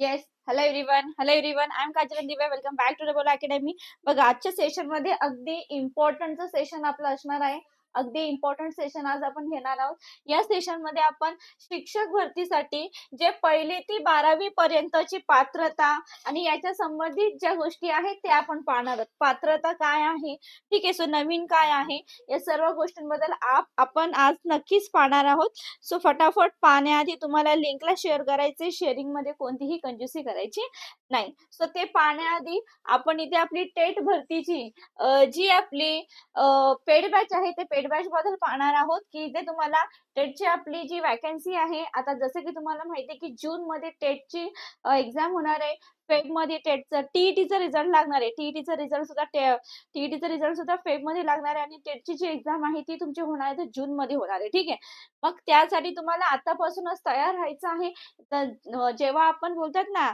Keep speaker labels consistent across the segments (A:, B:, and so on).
A: Yes hello everyone hello everyone I am Kajal Dive welcome back to double academy बघा आजच्या सेशनमध्ये अगदी इम्पॉर्टंटचं session आपलं असणार आहे. अगदी इम्पॉर्टंट सेशन आज आपण घेणार आहोत. या सेशनमध्ये आपण शिक्षक भरतीसाठी जे पहिली ती बारावी पर्यंतची पात्रता आणि याच्या संबंधित ज्या गोष्टी आहेत त्या आपण पाहणार आहोत. पात्रता काय आहे? ठीक आहे सो नवीन काय आहे? या सर्व गोष्टींबद्दल आप आपण आज नक्कीच पाहणार आहोत. सो फटाफट पाहण्याआधी तुम्हाला लिंकला शेअर करायचे शेअरिंगमध्ये कोणतीही कंजूसी करायची नाही. सो ते पाहण्याआधी आपण इथे आपली टेट भरतीची जी आपली पेड बॅच आहे ते पेड बॅच बद्दल पाहणार आहोत की इथे तुम्हाला टेटची आपली जी वॅकन्सी आहे आता जसं की तुम्हाला माहिती आहे की जून मध्ये टेटची एक्झाम होणार आहे. फेबमध्ये टेटचा टीईटीचा रिझल्ट लागणार आहे. टीईटीचा रिझल्ट सुद्धा टीईटीचा रिझल्ट सुद्धा फेबमध्ये लागणार आहे आणि टेटची जी एक्झाम आहे ती तुमची होणार आहे जून मध्ये होणार आहे. ठीक आहे? मग त्यासाठी तुम्हाला आतापासूनच तयार व्हायचं आहे. तर जेव्हा आपण बोलतात ना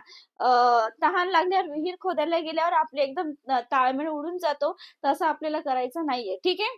A: तहान लागल्यावर विहीर खोदायला गेल्यावर आपले एकदम ताळमेळ उडून जातो. तसं आपल्याला करायचं नाहीये. ठीक आहे?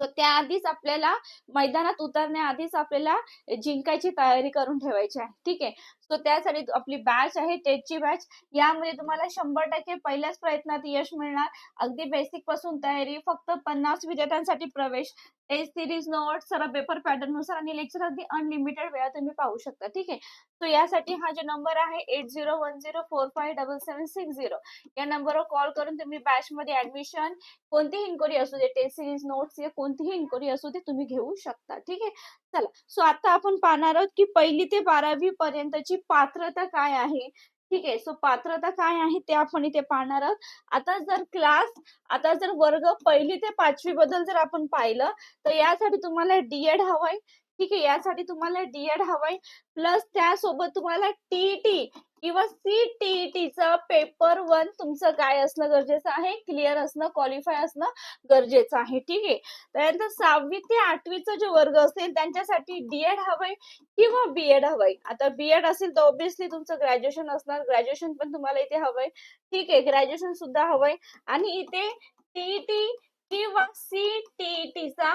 A: तर त्याआधीच आपल्याला मैदानात उतरण्याआधीच आपल्याला जिंकायची तयारी करून ठेवायची आहे. ठीक आहे? सो त्यासाठी आपली बॅच आहे टेटची बॅच यामध्ये तुम्हाला शंभर टक्के पहिल्याच प्रयत्नात यश मिळणार. अगदी बेसिकपासून तयारी फक्त पन्नास विद्यार्थ्यांसाठी प्रवेश. टेस्ट सिरीज नोट सर्व पेपर पॅटर्ननुसार आणि लेक्चर अगदी अनलिमिटेड वेळा तुम्ही पाहू शकता. ठीक आहे? सो यासाठी हा जो नंबर आहे eight zero one zero four five double seven six zero या नंबरवर कॉल करून तुम्ही बॅच मध्ये ऍडमिशन कोणतीही इन्क्वायरी असू दे टेस्ट सिरीज नोट्स या कोणतीही इन्क्वायरी असू दे तुम्ही घेऊ शकता. ठीक आहे? चला. सो आता आपण पाहणार आहोत की पहिली ते बारावी पर्यंतची पात्रता काय आहे. ठीक आहे. सो पात्रता काय आहे ते आपण इथे पाहणार आहोत. आता जर क्लास आता जर वर्ग पहिली ते पाचवी बद्दल जर आपण पाहिलं तर यासाठी तुम्हाला डीएड हवाय. ठीक आहे. यासाठी तुम्हाला डीएड हवाय. प्लस त्यासोबत तुम्हाला टीईटी किंवा सीटीईटीचा पेपर वन तुमचं काय असणं गरजेचं आहे? क्लिअर असणं क्वालिफाय असणं गरजेचं आहे. ठीक आहे? त्यानंतर सहावी ते आठवीचा जो वर्ग असेल त्यांच्यासाठी डीएड हवंय किंवा बीएड हवंय? आता बीएड असेल तर ऑब्विसली तुमचं ग्रॅज्युएशन असणार. ग्रॅज्युएशन पण तुम्हाला इथे हवंय. ठीक आहे? ग्रॅज्युएशन सुद्धा हवंय. आणि इथे टीईटी किंवा सीटीईटीचा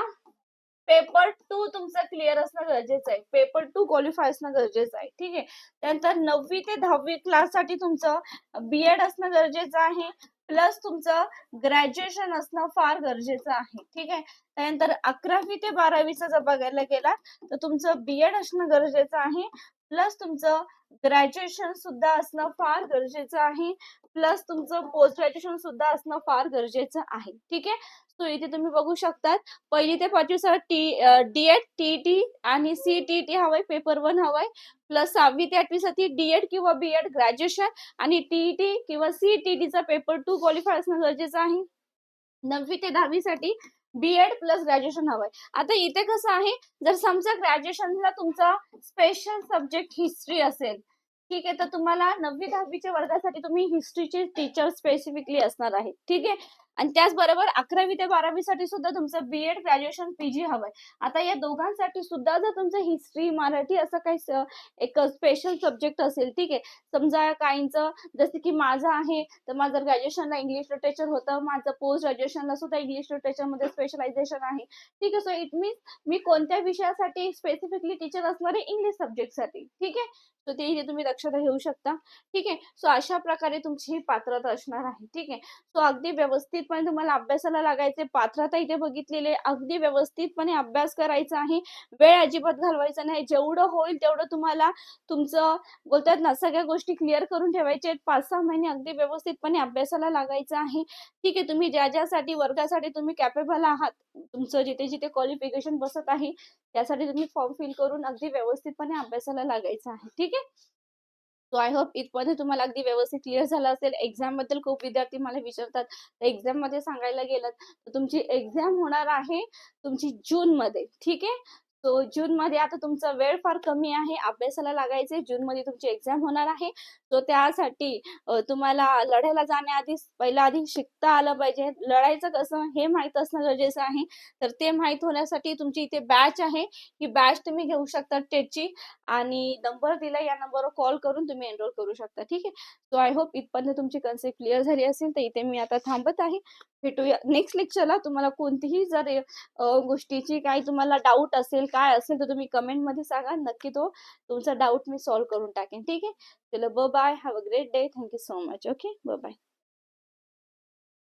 A: पेपर टू तुमचं क्लिअर असणं गरजेचं आहे. पेपर टू क्वालिफाय असणं गरजेचं आहे. ठीक आहे? त्यानंतर नववी ते दहावी क्लाससाठी तुमचं बीएड असणं गरजेचं आहे. प्लस तुमचं ग्रॅज्युएशन असणं फार गरजेचं आहे. ठीक आहे? त्यानंतर अकरावी ते बारावीचा जर बघायला गेला तर तुमचं बीएड असणं गरजेचं आहे. प्लस तुमचं ग्रॅज्युएशन सुद्धा असणं फार गरजेचं आहे. प्लस तुमचं पोस्ट ग्रॅज्युएशन सुद्धा असणं फार गरजेचं आहे. ठीक आहे? सो इथे तुम्ही बघू शकतात. पहिली ते पाचवी टी डीएड टी आणि सी टी टी हवाय पेपर वन हवाय. प्लस सहावी ते आठवी साठी डीएड किंवा बीएड ग्रॅज्युएशन आणि टी टी किंवा सी टी टीचा पेपर टू क्वालिफाय असणं गरजेचं आहे. नववी ते दहावी बी बीएड प्लस ग्रॅज्युएशन हवंय. आता इथे कसं आहे जर समजा ग्रॅज्युएशनला तुमचा स्पेशल सब्जेक्ट हिस्ट्री असेल ठीक आहे तर तुम्हाला नववी दहावीच्या वर्गासाठी तुम्ही हिस्ट्रीचे टीचर स्पेसिफिकली असणार आहे. ठीक आहे? आणि त्याचबरोबर अकरावी ते बारावी साठी सुद्धा तुमचं बी एड ग्रॅज्युएशन पीजी हवंय. आता या दोघांसाठी सुद्धा जर तुमचं हिस्ट्री मराठी असं काही एक स्पेशल सब्जेक्ट असेल ठीक आहे. समजा काहींचं जसं की माझं आहे तर माझं ग्रॅज्युएशनला इंग्लिश लिटरेचर होतं. माझं पोस्ट ग्रॅज्युएशनला सुद्धा इंग्लिश लिटरेचरमध्ये स्पेशलायझेशन आहे. ठीक आहे सो इट मीन्स मी कोणत्या विषयासाठी स्पेसिफिकली टीचर असणार आहे? इंग्लिश सब्जेक्टसाठी ठीक आहे? सो ते इथे तुम्ही दक्षता घेऊ शकता. ठीक आहे? सो अशा प्रकारे तुमची ही पात्रता असणार आहे. ठीक आहे? सो अगदी व्यवस्थित व्यवस्थितपणे तुम्हाला अभ्यासाला लागायचे पात्रता इथे बघितलेले अगदी व्यवस्थितपणे अभ्यास करायचा आहे. वेळ अजिबात घालवायचा नाही. जेवढं होईल तेवढं तुम्हाला तुमचं बोलतात ना सगळ्या गोष्टी क्लिअर करून ठेवायच्या आहेत. पाच सहा महिने अगदी व्यवस्थितपणे अभ्यासाला लागायचं आहे. ठीक आहे तुम्ही ज्या ज्यासाठी वर्गासाठी तुम्ही कॅपेबल आहात तुमचं जिथे जिथे क्वालिफिकेशन बसत आहे त्यासाठी तुम्ही फॉर्म फिल करून अगदी व्यवस्थितपणे अभ्यासाला लागायचं आहे. ठीक आहे? सो आय होप इथपर्यंत तुम्हाला अगदी व्यवस्थित क्लिअर झालं असेल. एक्झामबद्दल खूप विद्यार्थी मला विचारतात. तर एक्झाममध्ये सांगायला गेलं तर तुमची एक्झाम होणार आहे तुमची जून मध्ये. ठीक आहे? सो जून मध्ये आता तुमचा वेळ फार कमी आहे. अभ्यासाला लागायचे जून मध्ये तुमची एक्झाम होणार आहे. सो त्यासाठी तुम्हाला लढायला जाण्याआधी पहिला आधी शिकता आलं पाहिजे. लढायचं कसं हे माहीत असणं गरजेचं आहे. तर ते माहीत होण्यासाठी तुमची इथे बॅच आहे. ही बॅच तुम्ही घेऊ शकता टेटची आणि नंबर दिला या नंबरवर कॉल करून तुम्ही एनरोल करू शकता. ठीक आहे? सो आय होप इथपर्यंत तुमची कन्सेप्ट क्लिअर झाली असेल. तर इथे मी आता थांबत आहे. भेटूया. नेक्स्ट लेक्चरला तुम्हाला कोणतीही जर गोष्टीची काही तुम्हाला डाऊट असेल काय असेल तर तुम्ही कमेंटमध्ये सांगा. नक्की तो तुमचा डाऊट मी सॉल्व्ह करून टाकेन. ठीक आहे? चलो bye have a great day thank you so much okay ब बाय